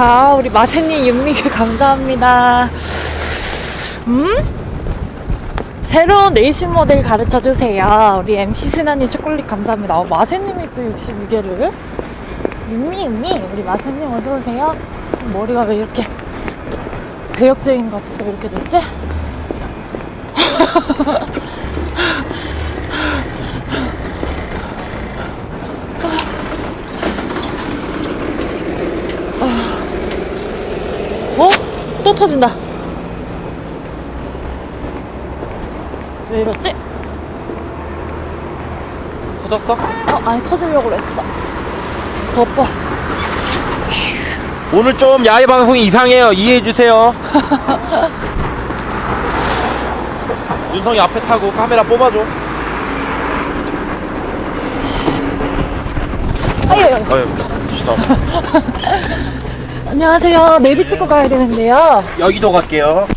아, 우리 마세님 윤미규 감사합니다. 음? 새로운 레이싱 모델 가르쳐 주세요. 우리 MC 스나님 초콜릿 감사합니다. 어, 마세님이 또 62개를. 윤미, 윤미. 우리 마세님 어서오세요. 머리가 왜 이렇게 배역적인 것 같이 또 이렇게 됐지? 어? 또 터진다. 왜 이러지? 터졌어? 어, 아니 터지려고 그랬어. 덮어. 오늘 좀 야외 방송이 이상해요. 이해해 주세요. 윤성이 앞에 타고 카메라 뽑아줘. 아유, 아유. 죄송합니다. 안녕하세요. 내비 찍고 가야 되는데요. 여기도 갈게요.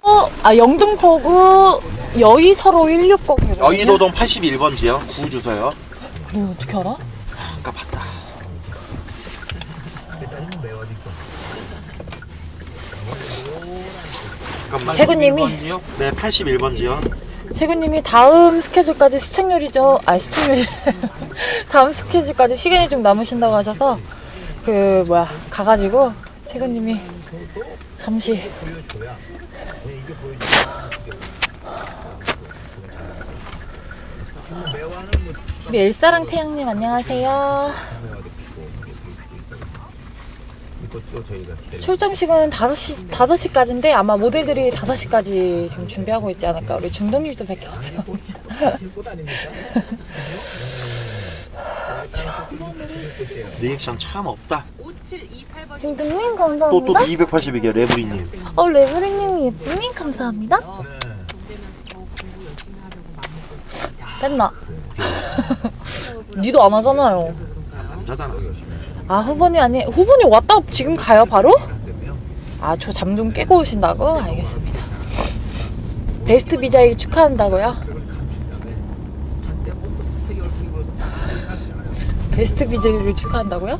어, 아 영등포구 여의서로 160. 여의도동 81번 지역 구 주소요. 너 어떻게 알아? 아까 봤다. 잠깐만. 최군님이. 81번 지역? 네, 81번 지역. 세구님이 다음 스케줄까지 시청률이죠. 아 시청률. 다음 스케줄까지 시간이 좀 남으신다고 하셔서 그 뭐야 가가지고 세구님이 잠시 우리 엘사랑 태양님 안녕하세요. 출장 시간은 5시, 5시까지인데 아마 모델들이 5시까지 지금 준비하고 있지 않을까. 우리 중동님도 뵙게 감사합 니다. 리액션 참 없다. 또또 감사합니다. 282개 레브리님. 어, 레브리님 예쁘님 감사합니다. 됐나? 니도 안 하잖아요. 남자잖아. 아 후보님 아니 후보님 왔다 지금 가요 바로? 아 저 잠 좀 깨고 오신다고? 알겠습니다. 베스트 비자이 축하한다고요? 베스트 비자이를 축하한다고요?